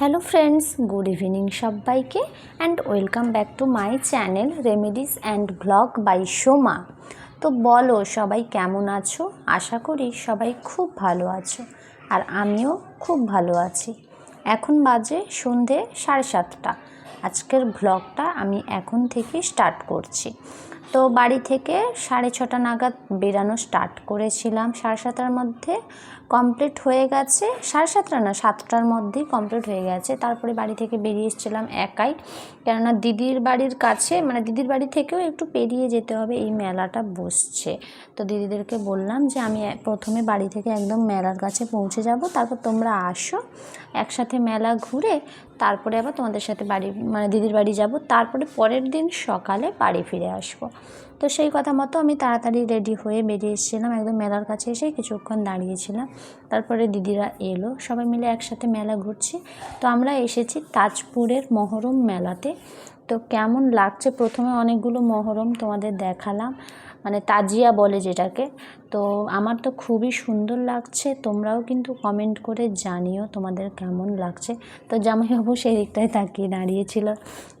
Hello friends good evening সবাইকে and welcome back to my channel remedies and blog by Soma তো বলো, সবাই কেমন আছো? আশা করি সবাই খুব ভালো আছো আর আমিও খুব ভালো আছি। এখন বাজে সন্ধে সাড়ে সাতটা। আজকের ব্লগটা আমি এখন থেকে স্টার্ট করছি। তো বাড়ি থেকে সাড়ে ছটা নাগাদ বেরানো স্টার্ট করেছিলাম। সাড়ে সাতটার মধ্যে কমপ্লিট হয়ে গেছে। সাড়ে সাতটা না, সাতটার মধ্যেই কমপ্লিট হয়ে গেছে। তারপরে বাড়ি থেকে বেরিয়ে এসেছিলাম একাই। কেননা দিদির বাড়ির কাছে মানে দিদির বাড়ি থেকেও একটু পেরিয়ে যেতে হবে, এই মেলাটা বসছে। তো দিদিদেরকে বললাম যে, আমি প্রথমে বাড়ি থেকে একদম মেলার কাছে পৌঁছে যাব। তারপর তোমরা আসো, একসাথে মেলা ঘুরে তারপরে আবার তোমাদের সাথে বাড়ি মানে দিদির বাড়ি যাব। তারপরে পরের দিন সকালে বাড়ি ফিরে আসব। তো সেই কথা মতো আমি তাড়াতাড়ি রেডি হয়ে বেরিয়ে এসেছিলাম। একদম মেলার কাছে এসে কিছুক্ষণ দাঁড়িয়েছিলাম। তারপরে দিদিরা এলো। সবাই মিলে একসাথে মেলা ঘুরছি। তো আমরা এসেছি তাজপুরের মহরম মেলাতে। তো কেমন লাগছে? প্রথমে অনেকগুলো মহরম তোমাদের দেখালাম। মানে তাজিয়া বলে যেটাকে। তো আমার তো খুবই সুন্দর লাগছে, তোমরাও কিন্তু কমেন্ট করে জানিও তোমাদের কেমন লাগছে। তো জামাইবাবু সেই দিকটায় তাকিয়ে দাঁড়িয়েছিল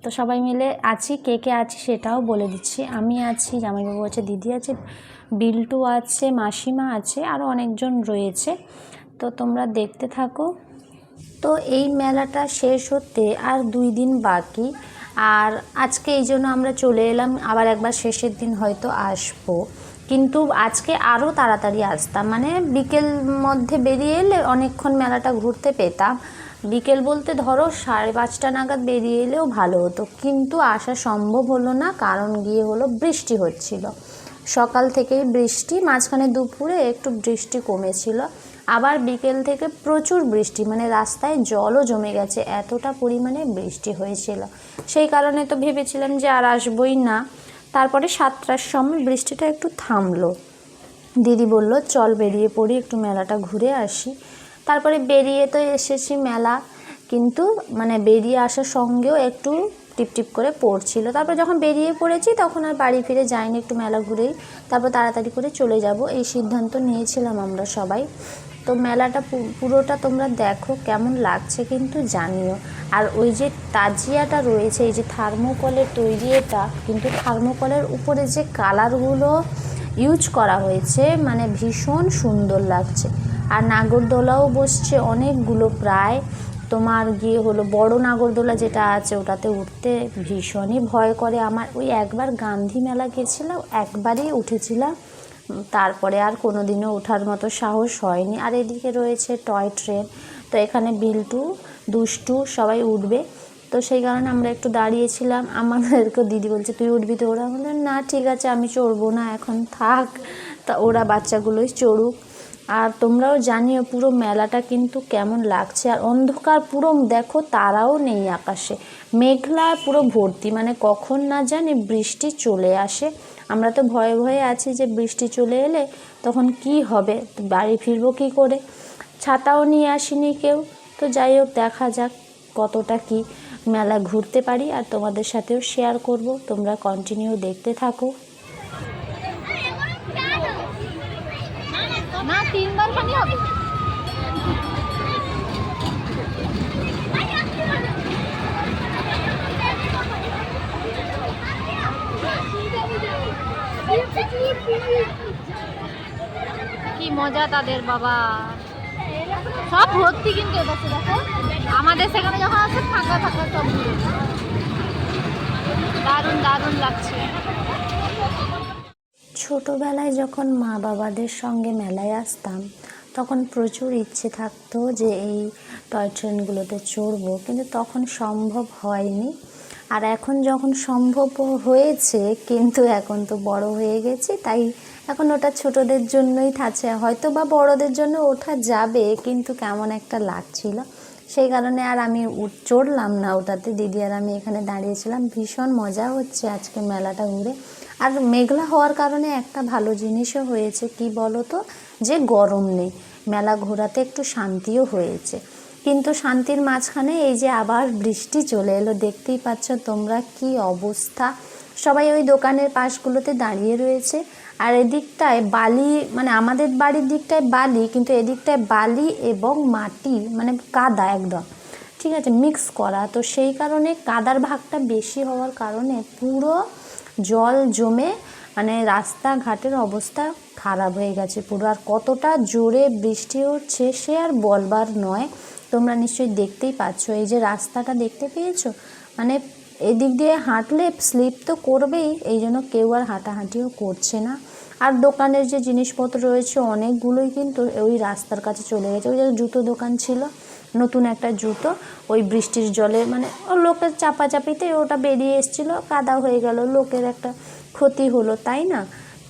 তো সবাই মিলে আছি, কে কে আছি সেটাও বলে দিচ্ছি। আমি আছি, জামাইবাবু আছে, দিদি আছে, বিল্টু আছে, মাসিমা আছে আরও অনেকজন রয়েছে। তো তোমরা দেখতে থাকো। তো এই মেলাটা শেষ হতে আর দুই দিন বাকি। আর আজকে এই জন্য আমরা চলে এলাম, আবার একবার শেষের দিন হয়তো আসব। কিন্তু আজকে আরও তাড়াতাড়ি আসতাম মানে বিকেল মধ্যে বেরিয়ে এলে অনেকক্ষণ মেলাটা ঘুরতে পেতাম। বিকেল বলতে ধরো সাড়ে পাঁচটা নাগাদ বেরিয়ে এলেও ভালো হতো, কিন্তু আসা সম্ভব হলো না, কারণ গিয়ে হলো বৃষ্টি হচ্ছিল। সকাল থেকেই বৃষ্টি, মাঝখানে দুপুরে একটু বৃষ্টি কমেছিল। আবার বিকেল থেকে প্রচুর বৃষ্টি মানে রাস্তায় জলও জমে গেছে, এতটা পরিমাণে বৃষ্টি হয়েছিল। সেই কারণে তো ভেবেছিলাম যে আর আসবই না। তারপরে সাতটার সময় বৃষ্টিটা একটু থামলো। দিদি বলল, চল বেরিয়ে পড়ি, একটু মেলাটা ঘুরে আসি। তারপরে বেরিয়ে তো এসেছি মেলা, কিন্তু মানে বেরিয়ে আসার সঙ্গেও একটু টিপ টিপ করে পড়ছিল। তারপর যখন বেরিয়ে পড়েছি, তখন আর বাড়ি ফিরে যাইনি, একটু মেলা ঘুরেই, তারপর তাড়াতাড়ি করে চলে যাব। এই সিদ্ধান্ত নিয়েছিলাম আমরা সবাই। তো মেলাটা পুরোটা তোমরা দেখো কেমন লাগছে কিন্তু জানিও। আর ওই যে তাজিয়াটা রয়েছে, এই যে থার্মোকলের তৈরি এটা, কিন্তু থার্মোকলের উপরে যে কালারগুলো ইউজ করা হয়েছে মানে ভীষণ সুন্দর লাগছে। আর নাগরদোলাও বসছে অনেকগুলো প্রায়। তোমার গিয়ে হলো বড় নাগরদোলা যেটা আছে, ওটাতে উঠতে ভীষণই ভয় করে। আমার ওই একবার গান্ধী মেলা গেছিলাম, একবারই উঠেছিলাম। তারপরে আর কোনো দিনও ওঠার মতো সাহস হয়নি। আর এদিকে রয়েছে টয় ট্রেন। তো এখানে বিল্টু, দুষ্টু সবাই উঠবে। তো সেই কারণে আমরা একটু দাঁড়িয়েছিলাম। আমাদেরকে দিদি বলছে, তুই উঠবি তো? ওরা বললেন না, ঠিক আছে, আমি চড়বো না, এখন থাক। তা ওরা বাচ্চাগুলোই চড়ুক। আর তোমরাও জানিও, পুরো মেলাটা কিন্তু কেমন লাগছে। আর অন্ধকার পুরো, দেখো, তারাও নেই আকাশে। মেঘলা, পুরো ভর্তি। মানে কখন না জানি বৃষ্টি চলে আসে। আমরা তো ভয়ে ভয়ে আছি যে বৃষ্টি চলে এলে তখন কি হবে? বাড়ি ফিরবো কী করে? ছাতাও নিয়ে আসিনি কেউ। তো যাই হোক, দেখা যাক কতটা কি মেলা ঘুরতে পারি আর তোমাদের সাথেও শেয়ার করব। তোমরা কন্টিনিউ দেখতে থাকো। না তিনবার পানি হবে? কি মজা তাদের, বাবা। সব ভর্তি কিন্তু এপাশে দেখো। আমাদের সেখানে যখন আছে, ফাঁকা ফাঁকা সব দারুণ দারুণ লাগছে। ছোটোবেলায় যখন মা বাবাদের সঙ্গে মেলায় আসতাম, তখন প্রচুর ইচ্ছে থাকতো যে এই টয় ট্রেনগুলোতে চড়বো, কিন্তু তখন সম্ভব হয়নি। আর এখন যখন সম্ভব হয়েছে, কিন্তু এখন তো বড় হয়ে গেছি, তাই এখন ওটা ছোটদের জন্যই থাকছে হয়তো বা বড়দের জন্য ওঠা যাবে, কিন্তু কেমন একটা লাগছিল। সেই কারণে আর আমি চড়লাম না ওটাতে। দিদি আর আমি এখানে দাঁড়িয়েছিলাম। ভীষণ মজা হচ্ছে আজকে মেলাটা ঘুরে। আর মেঘলা হওয়ার কারণে একটা ভালো জিনিসও হয়েছে। কি বলো তো যে গরম নেই। মেলা ঘোরাতে একটু শান্তিও হয়েছে। কিন্তু শান্তির মাঝখানে এই যে আবার বৃষ্টি চলে এলো, দেখতেই পাচ্ছ তোমরা কি অবস্থা। সবাই ওই দোকানের পাশগুলোতে দাঁড়িয়ে রয়েছে। আর এদিকটায় বালি মানে আমাদের বাড়ির দিকটায় বালি, কিন্তু এদিকটায় বালি এবং মাটি মানে কাদা একদম। ঠিক আছে মিক্স করা। তো সেই কারণে কাদার ভাগটা বেশি হওয়ার কারণে পুরো জল জমে মানে রাস্তাঘাটের অবস্থা খারাপ হয়ে গেছে পুরো। আর কতটা জোরে বৃষ্টি হচ্ছে সে আর বলবার নয়। তোমরা নিশ্চয়ই দেখতেই পাচ্ছ। এই যে রাস্তাটা দেখতে পেয়েছ? মানে এদিক দিয়ে হাঁটলে স্লিপ তো করবেই, এই জন্য কেউ আর হাঁটাহাঁটিও করছে না। আর দোকানের যে জিনিসপত্র রয়েছে, অনেকগুলোই কিন্তু ওই রাস্তার কাছে চলে গেছে। ওই যে জুতো দোকান ছিল, নতুন একটা জুতো, ওই বৃষ্টির জলে মানে ও লোকের চাপাচাপিতে ওটা বেরিয়ে এসেছিল, কাদা হয়ে গেল, লোকের একটা ক্ষতি হলো, তাই না?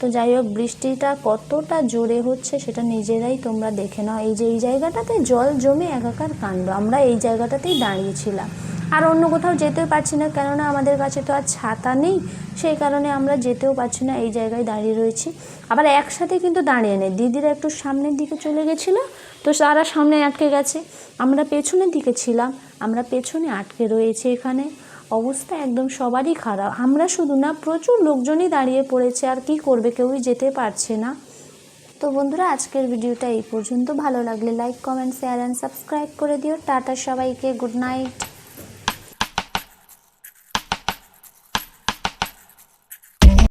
তো যাই হোক, বৃষ্টিটা কতটা জোরে হচ্ছে সেটা নিজেরাই তোমরা দেখে নাও। এই যে, এই জায়গাটাতে জল জমে একাকার কাণ্ড। আমরা এই জায়গাটাতেই দাঁড়িয়েছিলাম। আর অন্য কোথাও যেতেও পারছি না, কেননা আমাদের কাছে তো আর ছাতা নেই। সেই কারণে আমরা যেতেও পারছি না, এই জায়গায় দাঁড়িয়ে রয়েছি। আবার একসাথে কিন্তু দাঁড়িয়ে নেই। দিদিরা একটু সামনের দিকে চলে গেছিল, তো তারা সামনে আটকে গেছে। আমরা পেছনের দিকে ছিলাম, আমরা পেছনে আটকে রয়েছে এখানে। অবস্থা একদম সবারই খারাপ। আমরা শুধু না, প্রচুর লোকজনই দাঁড়িয়ে পড়েছে, আর কি করবে, কেউই যেতে পারছে না। তো বন্ধুরা, আজকের ভিডিওটা এই পর্যন্ত। ভালো লাগলে like comment share and subscribe করে দিও। টাটা সবাইকে গুড নাইট